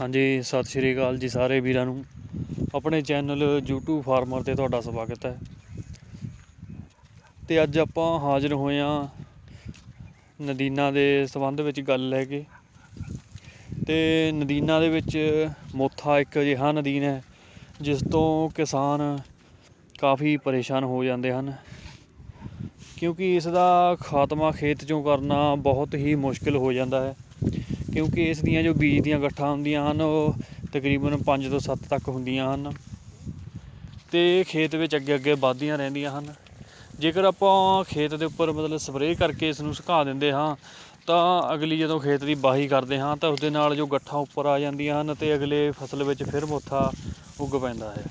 ਹਾਂਜੀ, ਸਤਿ ਸ਼੍ਰੀ ਅਕਾਲ ਜੀ ਸਾਰੇ ਵੀਰਾਂ ਨੂੰ। ਆਪਣੇ ਚੈਨਲ YouTube ਫਾਰਮਰ ਤੇ ਤੁਹਾਡਾ ਸਵਾਗਤ ਹੈ। ਤੇ ਅੱਜ ਆਪਾਂ ਹਾਜ਼ਰ ਹੋਏ ਹਾਂ ਨਦੀਨਾ ਦੇ ਸੰਬੰਧ ਵਿੱਚ ਗੱਲ ਲੈ ਕੇ। ਤੇ ਨਦੀਨਾ ਦੇ ਵਿੱਚ ਮੋਥਾ ਇੱਕ ਅਜਿਹਾ ਨਦੀਨ ਹੈ, ਜਿਸ ਤੋਂ ਕਿਸਾਨ ਕਾਫੀ ਪਰੇਸ਼ਾਨ ਹੋ ਜਾਂਦੇ ਹਨ। ਕਿਉਂਕਿ ਇਸ ਦਾ ਖਾਤਮਾ ਖੇਤ 'ਚੋਂ ਕਰਨਾ ਬਹੁਤ ਹੀ ਮੁਸ਼ਕਿਲ ਹੋ ਜਾਂਦਾ ਹੈ। ਕਿਉਂਕਿ ਇਸ ਦੀਆਂ ਜੋ ਬੀਜ ਦੀਆਂ ਗੱਠਾਂ ਹੁੰਦੀਆਂ ਹਨ, ਉਹ ਤਕਰੀਬਨ 5 ਤੋਂ 7 ਤੱਕ ਹੁੰਦੀਆਂ ਹਨ। ਤੇ ਖੇਤ ਵਿੱਚ ਅੱਗੇ ਅੱਗੇ ਵੱਧਦੀਆਂ ਰਹਿੰਦੀਆਂ ਹਨ। ਜੇਕਰ ਆਪਾਂ ਖੇਤ ਦੇ ਉੱਪਰ ਮਤਲਬ ਸਪਰੇਅ ਕਰਕੇ ਇਸ ਨੂੰ ਸੁਕਾ ਦਿੰਦੇ ਹਾਂ, ਤਾਂ ਅਗਲੀ ਜਦੋਂ ਖੇਤ ਦੀ ਬਾਹੀ ਕਰਦੇ ਹਾਂ, ਤਾਂ ਉਸ ਦੇ ਨਾਲ ਜੋ ਗੱਠਾਂ ਉੱਪਰ ਆ ਜਾਂਦੀਆਂ ਹਨ ਤੇ ਅਗਲੇ ਫਸਲ ਵਿੱਚ ਫਿਰ ਮੋਥਾ ਉੱਗ ਪੈਂਦਾ ਹੈ।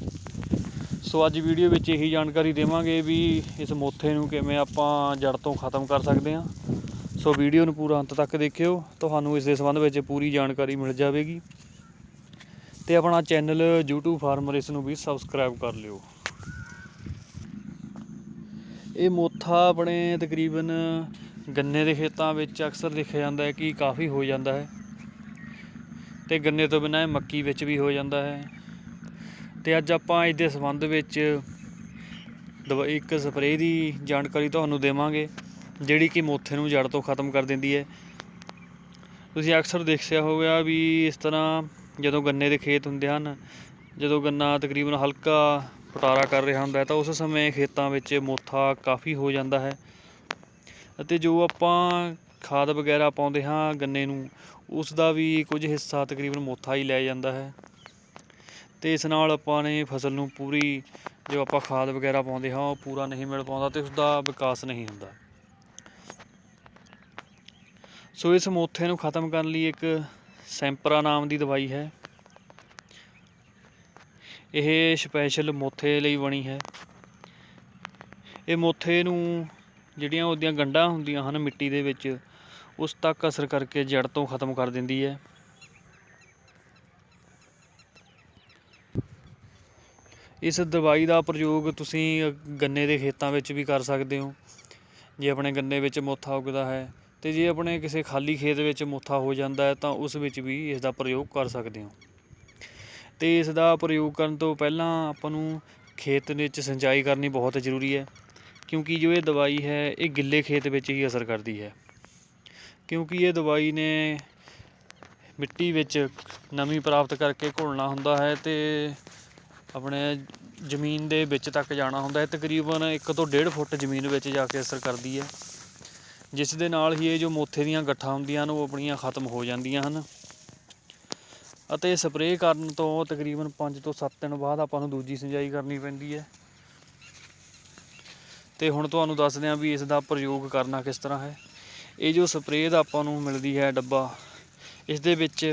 ਸੋ ਅੱਜ ਵੀਡੀਓ ਵਿੱਚ ਇਹੀ ਜਾਣਕਾਰੀ ਦੇਵਾਂਗੇ ਵੀ ਇਸ ਮੋਥੇ ਨੂੰ ਕਿਵੇਂ ਆਪਾਂ ਜੜ ਤੋਂ ਖਤਮ ਕਰ ਸਕਦੇ ਹਾਂ। ਸੋ ਵੀਡੀਓ ਨੂੰ ਪੂਰਾ ਅੰਤ ਤੱਕ ਦੇਖਿਓ। ਤੁਹਾਨੂੰ ਇਸ ਦੇ ਸੰਬੰਧ ਵਿੱਚ ਪੂਰੀ ਜਾਣਕਾਰੀ ਮਿਲ ਜਾਵੇਗੀ। ਤੇ ਆਪਣਾ ਚੈਨਲ YouTube ਫਾਰਮਰ ਇਸ ਨੂੰ ਵੀ ਸਬਸਕ੍ਰਾਈਬ ਕਰ ਲਿਓ। ਇਹ ਮੋਥਾ ਆਪਣੇ ਤਕਰੀਬਨ ਗੰਨੇ ਦੇ ਖੇਤਾਂ ਵਿੱਚ ਅਕਸਰ ਦੇਖਿਆ ਜਾਂਦਾ ਹੈ ਕਿ ਕਾਫੀ ਹੋ ਜਾਂਦਾ ਹੈ। ਤੇ ਗੰਨੇ ਤੋਂ ਬਿਨਾਂ ਮੱਕੀ ਵਿੱਚ ਵੀ ਹੋ ਜਾਂਦਾ ਹੈ। ਤੇ ਅੱਜ ਆਪਾਂ ਇਸ ਦੇ ਸੰਬੰਧ ਵਿੱਚ ਦਵਾ, ਇੱਕ ਸਪਰੇਅ ਦੀ ਜਾਣਕਾਰੀ ਤੁਹਾਨੂੰ ਦੇਵਾਂਗੇ। ਜਿਹੜੀ ਕਿ ਮੋਥੇ ਨੂੰ ਜੜ ਤੋਂ ਖਤਮ ਕਰ ਦਿੰਦੀ ਹੈ। ਤੁਸੀਂ ਅਕਸਰ ਦੇਖਿਆ ਹੋਵੇਗਾ ਵੀ ਇਸ ਤਰ੍ਹਾਂ ਜਦੋਂ ਗੰਨੇ ਦੇ ਖੇਤ ਹੁੰਦੇ ਹਨ, ਜਦੋਂ ਗੰਨਾ ਤਕਰੀਬਨ ਹਲਕਾ ਪਟਾਰਾ ਕਰ ਰਿਹਾ ਹੁੰਦਾ ਤਾਂ ਉਸ ਸਮੇਂ ਖੇਤਾਂ ਵਿੱਚ ਮੋਥਾ ਕਾਫੀ ਹੋ ਜਾਂਦਾ ਹੈ ਅਤੇ ਜੋ ਆਪਾਂ ਖਾਦ ਵਗੈਰਾ ਪਾਉਂਦੇ ਹਾਂ ਗੰਨੇ ਨੂੰ, ਉਸ ਦਾ ਵੀ ਕੁਝ ਹਿੱਸਾ ਤਕਰੀਬਨ ਮੋਥਾ ਹੀ ਲੈ ਜਾਂਦਾ ਹੈ। ਤੇ ਇਸ ਨਾਲ ਆਪਾਂ ਨੇ ਫਸਲ ਨੂੰ ਪੂਰੀ, ਜੋ ਆਪਾਂ ਖਾਦ ਵਗੈਰਾ ਪਾਉਂਦੇ ਹਾਂ, ਉਹ ਪੂਰਾ ਨਹੀਂ ਮਿਲ ਪਾਉਂਦਾ ਤੇ ਉਸ ਦਾ ਵਿਕਾਸ ਨਹੀਂ ਹੁੰਦਾ। ਸੋ ਇਸ ਮੋਥੇ ਨੂੰ ਖਤਮ ਕਰਨ ਲਈ ਇੱਕ ਸੈਂਪਰਾ ਨਾਮ ਦੀ ਦਵਾਈ ਹੈ। ਇਹ ਸਪੈਸ਼ਲ ਮੋਥੇ ਲਈ ਬਣੀ ਹੈ। ਇਹ ਮੋਥੇ ਨੂੰ ਜਿਹੜੀਆਂ ਉਹਦੀਆਂ ਗੰਢਾਂ ਹੁੰਦੀਆਂ ਹਨ ਮਿੱਟੀ ਦੇ ਵਿੱਚ, ਉਸ ਤੱਕ ਅਸਰ ਕਰਕੇ ਜੜ ਤੋਂ ਖਤਮ ਕਰ ਦਿੰਦੀ ਹੈ। ਇਸ ਦਵਾਈ ਦਾ ਪ੍ਰਯੋਗ ਤੁਸੀਂ ਗੰਨੇ ਦੇ ਖੇਤਾਂ ਵਿੱਚ ਵੀ ਕਰ ਸਕਦੇ ਹੋ। ਜੇ ਆਪਣੇ ਗੰਨੇ ਵਿੱਚ ਮੋਥਾ ਉੱਗਦਾ ਹੈ ਅਤੇ ਜੇ ਆਪਣੇ ਕਿਸੇ ਖਾਲੀ ਖੇਤ ਵਿੱਚ ਮੋਥਾ ਹੋ ਜਾਂਦਾ ਹੈ, ਤਾਂ ਉਸ ਵਿੱਚ ਵੀ ਇਸ ਦਾ ਪ੍ਰਯੋਗ ਕਰ ਸਕਦੇ ਹੋ। ਅਤੇ ਇਸ ਦਾ ਪ੍ਰਯੋਗ ਕਰਨ ਤੋਂ ਪਹਿਲਾਂ ਆਪਾਂ ਨੂੰ ਖੇਤ ਵਿੱਚ ਸਿੰਚਾਈ ਕਰਨੀ ਬਹੁਤ ਜ਼ਰੂਰੀ ਹੈ, ਕਿਉਂਕਿ ਜੋ ਇਹ ਦਵਾਈ ਹੈ, ਇਹ ਗਿੱਲੇ ਖੇਤ ਵਿੱਚ ਹੀ ਅਸਰ ਕਰਦੀ ਹੈ। ਕਿਉਂਕਿ ਇਹ ਦਵਾਈ ਨੇ ਮਿੱਟੀ ਵਿੱਚ ਨਮੀ ਪ੍ਰਾਪਤ ਕਰਕੇ ਘੁਲਣਾ ਹੁੰਦਾ ਹੈ ਤੇ ਆਪਣੇ ਜ਼ਮੀਨ ਦੇ ਵਿੱਚ ਤੱਕ ਜਾਣਾ ਹੁੰਦਾ ਹੈ। ਤਕਰੀਬਨ 1 ਤੋਂ 1.5 ਫੁੱਟ ਜ਼ਮੀਨ ਵਿੱਚ ਜਾ ਕੇ ਅਸਰ ਕਰਦੀ ਹੈ। ਜਿਸ ਦੇ ਨਾਲ ਹੀ ਇਹ ਜੋ ਮੋਥੇ ਦੀਆਂ ਗੱਠਾਂ ਹੁੰਦੀਆਂ ਹਨ ਉਹ ਆਪਣੀਆਂ ਖਤਮ ਹੋ ਜਾਂਦੀਆਂ ਹਨ। ਅਤੇ ਸਪਰੇਅ ਕਰਨ ਤੋਂ ਤਕਰੀਬਨ 5 ਤੋਂ 7 ਦਿਨ ਬਾਅਦ ਆਪਾਂ ਨੂੰ ਦੂਜੀ ਸਿੰਜਾਈ ਕਰਨੀ ਪੈਂਦੀ ਹੈ। ਤੇ ਹੁਣ ਤੁਹਾਨੂੰ ਦੱਸਦੇ ਹਾਂ ਵੀ ਇਸ ਦਾ ਪ੍ਰਯੋਗ ਕਰਨਾ ਕਿਸ ਤਰ੍ਹਾਂ ਹੈ। ਇਹ ਜੋ ਸਪਰੇਅ ਦਾ ਆਪਾਂ ਨੂੰ ਮਿਲਦੀ ਹੈ ਡੱਬਾ, ਇਸ ਦੇ ਵਿੱਚ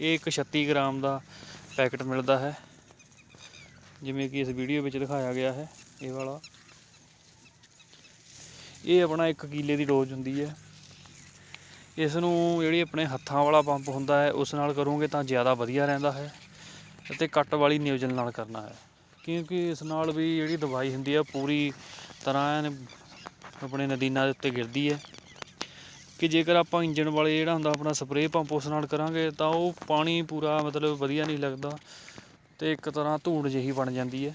ਇਹ ਇੱਕ 36 ਗ੍ਰਾਮ ਦਾ ਪੈਕਟ ਮਿਲਦਾ ਹੈ। ਜਿਵੇਂ ਕਿ ਇਸ ਵੀਡੀਓ ਵਿੱਚ ਦਿਖਾਇਆ ਗਿਆ ਹੈ, ਇਹ ਵਾਲਾ। ਇਹ ਆਪਣਾ 1 ਕਿੱਲੇ ਦੀ ਡੋਜ਼ ਹੁੰਦੀ ਹੈ। ਇਸ ਨੂੰ ਜਿਹੜੀ ਆਪਣੇ ਹੱਥਾਂ ਵਾਲਾ ਪੰਪ ਹੁੰਦਾ ਹੈ, ਉਸ ਨਾਲ ਕਰੋਗੇ ਤਾਂ ਜ਼ਿਆਦਾ ਵਧੀਆ ਰਹਿੰਦਾ ਹੈ ਅਤੇ ਕੱਟ ਵਾਲੀ ਨਿਊਜ਼ਲ ਨਾਲ ਕਰਨਾ ਹੈ। ਕਿਉਂਕਿ ਇਸ ਨਾਲ ਵੀ ਜਿਹੜੀ ਦਵਾਈ ਹੁੰਦੀ ਹੈ ਪੂਰੀ ਤਰ੍ਹਾਂ ਆਪਣੇ ਨਦੀਨਾਂ ਦੇ ਉੱਤੇ ਗਿਰਦੀ ਹੈ। ਕਿ ਜੇਕਰ ਆਪਾਂ ਇੰਜਨ ਵਾਲੇ ਜਿਹੜਾ ਹੁੰਦਾ, ਆਪਣਾ ਸਪਰੇਅ ਪੰਪ ਉਸ ਨਾਲ ਕਰਾਂਗੇ ਤਾਂ ਉਹ ਪਾਣੀ ਪੂਰਾ ਮਤਲਬ ਵਧੀਆ ਨਹੀਂ ਲੱਗਦਾ ਤੇ ਇੱਕ ਤਰ੍ਹਾਂ ਧੂੜ ਜਿਹੀ ਬਣ ਜਾਂਦੀ ਹੈ।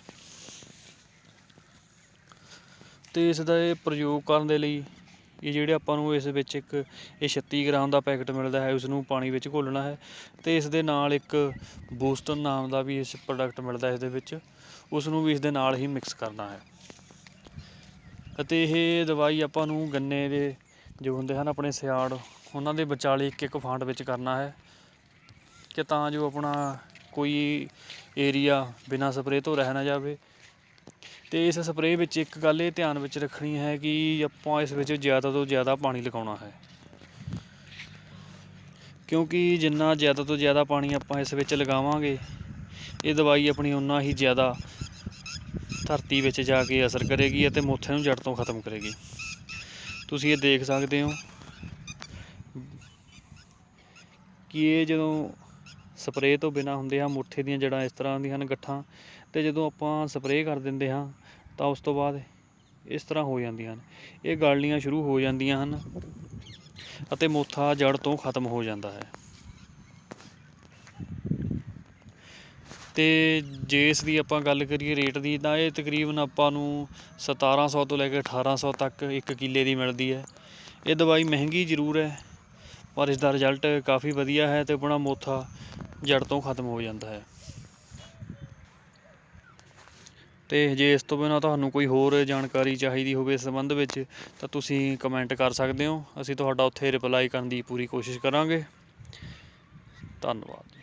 ਅਤੇ ਇਸ ਦਾ ਇਹ ਪ੍ਰਯੋਗ ਕਰਨ ਦੇ ਲਈ ਇਹ ਜਿਹੜੇ ਆਪਾਂ ਨੂੰ ਇਸ ਵਿੱਚ ਇੱਕ, ਇਹ 36 ਗ੍ਰਾਮ ਦਾ ਪੈਕਟ ਮਿਲਦਾ ਹੈ ਉਸ ਨੂੰ ਪਾਣੀ ਵਿੱਚ ਘੋਲਣਾ ਹੈ ਅਤੇ ਇਸ ਦੇ ਨਾਲ ਇੱਕ ਬੂਸਟਰ ਨਾਮ ਦਾ ਵੀ ਇਸ ਪ੍ਰੋਡਕਟ ਮਿਲਦਾ ਇਸ ਦੇ ਵਿੱਚ ਉਸ ਨੂੰ ਵੀ ਇਸ ਦੇ ਨਾਲ ਹੀ ਮਿਕਸ ਕਰਨਾ ਹੈ। ਅਤੇ ਇਹ ਦਵਾਈ ਆਪਾਂ ਨੂੰ ਗੰਨੇ ਦੇ ਜੋ ਹੁੰਦੇ ਹਨ ਆਪਣੇ ਸਿਆੜ, ਉਹਨਾਂ ਦੇ ਵਿਚਾਲੇ ਇੱਕ ਇੱਕ ਫਾਂਟ ਵਿੱਚ ਕਰਨਾ ਹੈ ਕਿ ਤਾਂ ਜੋ ਆਪਣਾ ਕੋਈ ਏਰੀਆ ਬਿਨਾਂ ਸਪਰੇਅ ਤੋਂ ਰਹਿ ਨਾ ਜਾਵੇ ਤੇ ਇਸ ਸਪਰੇਅ ਵਿੱਚ ਇੱਕ ਗੱਲ ਇਹ ਧਿਆਨ ਵਿੱਚ ਰੱਖਣੀ ਹੈ ਕਿ ਆਪਾਂ ਇਸ ਵਿੱਚ ਜ਼ਿਆਦਾ ਤੋਂ ਜ਼ਿਆਦਾ ਪਾਣੀ ਲਗਾਉਣਾ ਹੈ। ਕਿਉਂਕਿ ਜਿੰਨਾ ਜ਼ਿਆਦਾ ਤੋਂ ਜ਼ਿਆਦਾ ਪਾਣੀ ਆਪਾਂ ਇਸ ਵਿੱਚ ਲਗਾਵਾਂਗੇ, ਇਹ ਦਵਾਈ ਆਪਣੀ ਉਨਾ ਹੀ ਜ਼ਿਆਦਾ ਧਰਤੀ ਵਿੱਚ ਜਾ ਕੇ ਅਸਰ ਕਰੇਗੀ ਅਤੇ ਮੋਥੇ ਨੂੰ ਜੜ ਤੋਂ ਖਤਮ ਕਰੇਗੀ। ਤੁਸੀਂ ਇਹ ਦੇਖ ਸਕਦੇ ਹੋ ਕਿ ਇਹ ਜਦੋਂ ਸਪਰੇਅ ਤੋਂ ਬਿਨਾ ਹੁੰਦੇ ਆ, ਮੁੱਠੇ ਦੀਆਂ ਜੜਾਂ ਇਸ ਤਰ੍ਹਾਂ ਦੀਆਂ ਹਨ, ਗੱਠਾਂ ਅਤੇ ਜਦੋਂ ਆਪਾਂ ਸਪਰੇਅ ਕਰ ਦਿੰਦੇ ਹਾਂ, ਤਾਂ ਉਸ ਤੋਂ ਬਾਅਦ ਇਸ ਤਰ੍ਹਾਂ ਹੋ ਜਾਂਦੀਆਂ ਹਨ। ਇਹ ਗਲਣੀਆਂ ਸ਼ੁਰੂ ਹੋ ਜਾਂਦੀਆਂ ਹਨ ਅਤੇ ਮੋਥਾ ਜੜ ਤੋਂ ਖਤਮ ਹੋ ਜਾਂਦਾ ਹੈ। ਤੇ ਜੇ ਇਸ ਦੀ ਆਪਾਂ ਗੱਲ ਕਰੀਏ ਰੇਟ ਦੀ, ਤਾਂ ਇਹ ਤਕਰੀਬਨ ਆਪਾਂ ਨੂੰ 1700 ਤੋਂ ਲੈ ਕੇ 1800 ਤੱਕ ਇੱਕ ਕਿੱਲੇ ਦੀ ਮਿਲਦੀ ਹੈ। ਇਹ ਦਵਾਈ ਮਹਿੰਗੀ ਜ਼ਰੂਰ ਹੈ, ਪਰ ਇਸ ਦਾ ਰਿਜ਼ਲਟ ਕਾਫੀ ਵਧੀਆ ਹੈ ਤੇ ਆਪਣਾ ਮੋਥਾ ਜੜ ਤੋਂ ਖਤਮ ਹੋ ਜਾਂਦਾ ਹੈ। ਅਤੇ ਜੇ ਇਸ ਤੋਂ ਬਿਨਾਂ ਤੁਹਾਨੂੰ ਕੋਈ ਹੋਰ ਜਾਣਕਾਰੀ ਚਾਹੀਦੀ ਹੋਵੇ ਇਸ ਸੰਬੰਧ ਵਿੱਚ, ਤਾਂ ਤੁਸੀਂ ਕਮੈਂਟ ਕਰ ਸਕਦੇ ਹੋ। ਅਸੀਂ ਤੁਹਾਡਾ ਉੱਥੇ ਰਿਪਲਾਈ ਕਰਨ ਦੀ ਪੂਰੀ ਕੋਸ਼ਿਸ਼ ਕਰਾਂਗੇ। ਧੰਨਵਾਦ।